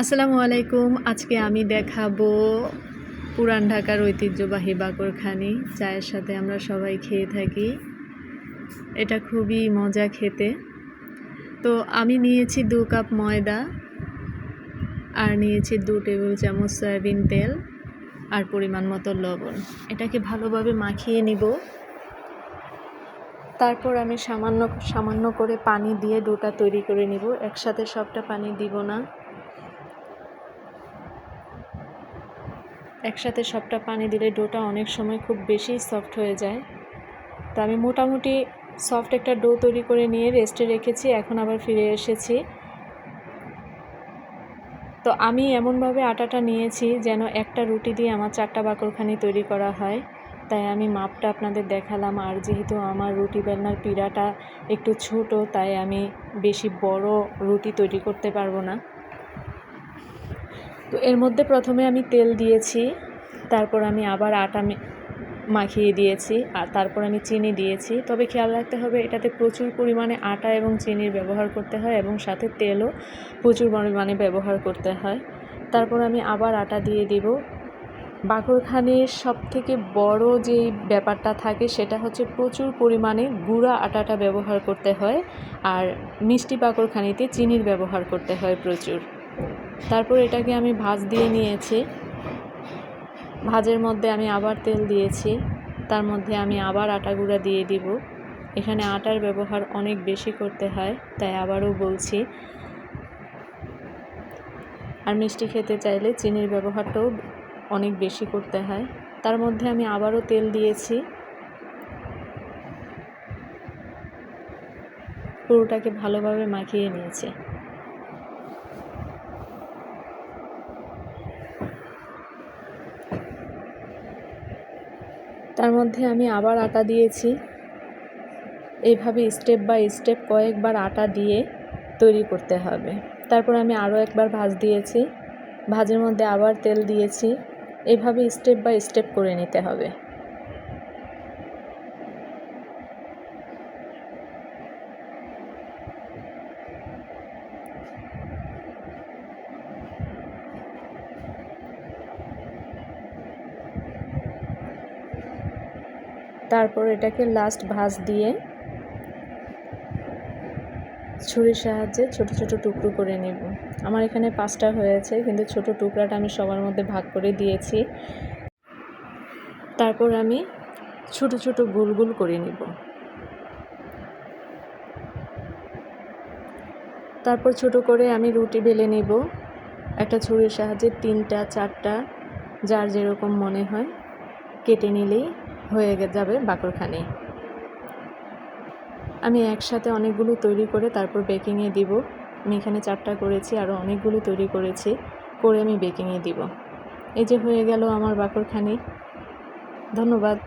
আসসালামু আলাইকুম, আজকে আমি দেখাবো পুরান ঢাকার ঐতিহ্যবাহী বাকরখানি। চায়ের সাথে আমরা সবাই খেয়ে থাকি। এটা খুবই মজা খেতে। তো আমি নিয়েছি দু কাপ ময়দা আর নিয়েছি দু টেবিল চামচ সয়াবিন তেল আর পরিমাণ মতো লবণ। এটাকে ভালোভাবে মাখিয়ে নিব। তারপর আমি সামান্য সামান্য করে পানি দিয়ে ডোটা তৈরি করে নিব। একসাথে সবটা পানি দিব না। একসাথে সবটা পানি দিলে ডোটা অনেক সময় খুব বেশি সফট হয়ে যায়। তো আমি মোটামুটি সফট একটা ডো তৈরি করে নিয়ে রেস্টে রেখেছি, এখন আবার ফিরে এসেছি। তো আমি এমনভাবে আটাটা নিয়েছি যেন একটা রুটি দিয়ে আমার চারটা বাকরখানি তৈরি করা হয়। তাই আমি মাপটা আপনাদের দেখালাম, আর যেহেতু আমার রুটি বেলনার পিড়াটা একটু ছোট, তাই আমি বেশি বড় রুটি তৈরি করতে পারব না। তো এর মধ্যে প্রথমে আমি তেল দিয়েছি, তারপর আমি আবার আটা মাখিয়ে দিয়েছি, আর তারপর আমি চিনি দিয়েছি। তবে খেয়াল রাখতে হবে, এটাতে প্রচুর পরিমাণে আটা এবং চিনির ব্যবহার করতে হয় এবং সাথে তেলও প্রচুর পরিমাণে ব্যবহার করতে হয়। তারপর আমি আবার আটা দিয়ে দিব। বাকরখানের সব থেকে বড় যে ব্যাপারটা থাকে, সেটা হচ্ছে প্রচুর পরিমাণে গুঁড়া আটাটা ব্যবহার করতে হয়, আর মিষ্টি বাকরখানিতে চিনির ব্যবহার করতে হয় প্রচুর। তারপর এটাকে আমি ভাজ দিয়ে নিয়েছি। ভাজের মধ্যে আমি আবার তেল দিয়েছি। তার মধ্যে আমি আবার আটা গুঁড়া দিয়ে দিব। এখানে আটার ব্যবহার অনেক বেশি করতে হয়, তাই আবারও বলছি। আর মিষ্টি খেতে চাইলে চিনির ব্যবহারটাও অনেক বেশি করতে হয়। তার মধ্যে আমি আবারও তেল দিয়েছি। পুরোটাকে ভালোভাবে মাখিয়ে নিয়েছি। তার মধ্যে আমি আবার আটা দিয়েছি। এইভাবে স্টেপ বাই স্টেপ কয়েকবার আটা দিয়ে তৈরি করতে হবে। তারপর আমি আরও একবার ভাজ দিয়েছি। ভাজের মধ্যে আবার তেল দিয়েছি। এভাবে স্টেপ বাই স্টেপ করে নিতে হবে। তারপর এটাকে লাস্ট ভাঁজ দিয়ে ছুরির সাহায্যে ছোট ছোট টুকরো করে নেব। আমার এখানে পাঁচটা হয়েছে, কিন্তু ছোট টুকরাটা আমি সবার মধ্যে ভাগ করে দিয়েছি। তারপর আমি ছোট ছোট গোল গোল করে নিব। তারপর ছোট করে আমি রুটি বেলে নেব। একটা ছুরির সাহায্যে তিনটা, চারটা, যার যেরকম মনে হয়, কেটে নিলেই হয়ে যাবে বাকরখানি। আমি একসাথে অনেকগুলো তৈরি করে তারপর বেকিংয়ে দিব। আমি এখানে চারটা করেছি আরও অনেকগুলো তৈরি করেছি, করে আমি বেকিংয়ে দিব। এই যে হয়ে গেল আমার বাকরখানি। ধন্যবাদ।